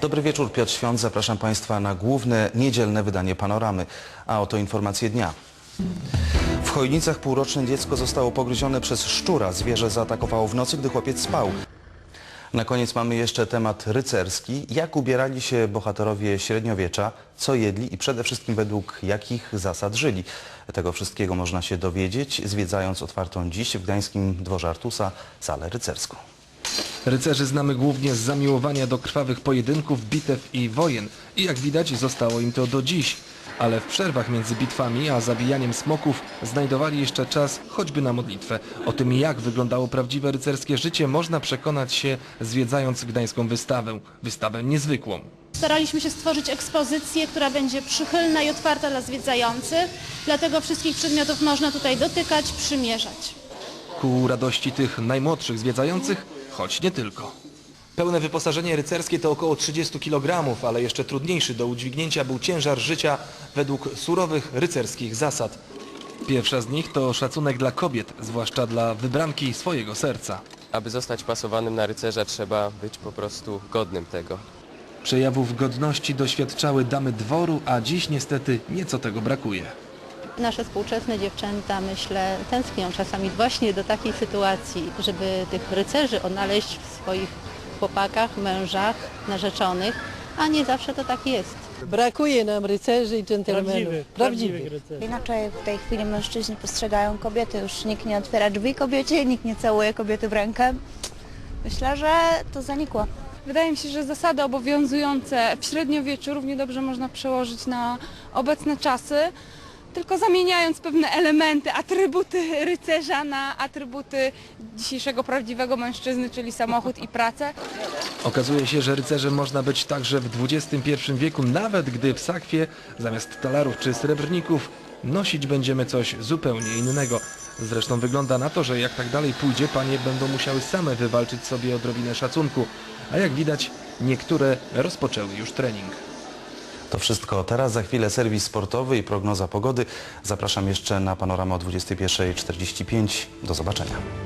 Dobry wieczór, Piotr Świąt. Zapraszam Państwa na główne niedzielne wydanie Panoramy. A oto informacje dnia. W Chojnicach półroczne dziecko zostało pogryzione przez szczura. Zwierzę zaatakowało w nocy, gdy chłopiec spał. Na koniec mamy jeszcze temat rycerski. Jak ubierali się bohaterowie średniowiecza, co jedli i przede wszystkim według jakich zasad żyli. Tego wszystkiego można się dowiedzieć, zwiedzając otwartą dziś w gdańskim dworze Artusa salę rycerską. Rycerzy znamy głównie z zamiłowania do krwawych pojedynków, bitew i wojen. I jak widać zostało im to do dziś. Ale w przerwach między bitwami a zabijaniem smoków znajdowali jeszcze czas choćby na modlitwę. O tym jak wyglądało prawdziwe rycerskie życie można przekonać się zwiedzając gdańską wystawę. Wystawę niezwykłą. Staraliśmy się stworzyć ekspozycję, która będzie przychylna i otwarta dla zwiedzających, dlatego wszystkich przedmiotów można tutaj dotykać, przymierzać. Ku radości tych najmłodszych zwiedzających, choć nie tylko. Pełne wyposażenie rycerskie to około 30 kg, ale jeszcze trudniejszy do udźwignięcia był ciężar życia według surowych rycerskich zasad. Pierwsza z nich to szacunek dla kobiet, zwłaszcza dla wybranki swojego serca. Aby zostać pasowanym na rycerza trzeba być po prostu godnym tego. Przejawów godności doświadczały damy dworu, a dziś niestety nieco tego brakuje. Nasze współczesne dziewczęta, myślę, tęsknią czasami właśnie do takiej sytuacji, żeby tych rycerzy odnaleźć w swoich chłopakach, mężach, narzeczonych, a nie zawsze to tak jest. Brakuje nam rycerzy i dżentelmenów. Prawdziwych, prawdziwych rycerzy. Inaczej w tej chwili mężczyźni postrzegają kobiety. Już nikt nie otwiera drzwi kobiecie, nikt nie całuje kobiety w rękę. Myślę, że to zanikło. Wydaje mi się, że zasady obowiązujące w średniowieczu równie dobrze można przełożyć na obecne czasy, tylko zamieniając pewne elementy, atrybuty rycerza na atrybuty dzisiejszego prawdziwego mężczyzny, czyli samochód i pracę. Okazuje się, że rycerzem można być także w XXI wieku, nawet gdy w sakwie zamiast talarów czy srebrników nosić będziemy coś zupełnie innego. Zresztą wygląda na to, że jak tak dalej pójdzie, panie będą musiały same wywalczyć sobie odrobinę szacunku. A jak widać, niektóre rozpoczęły już trening. To wszystko teraz. Za chwilę serwis sportowy i prognoza pogody. Zapraszam jeszcze na panoramę o 21.45. Do zobaczenia.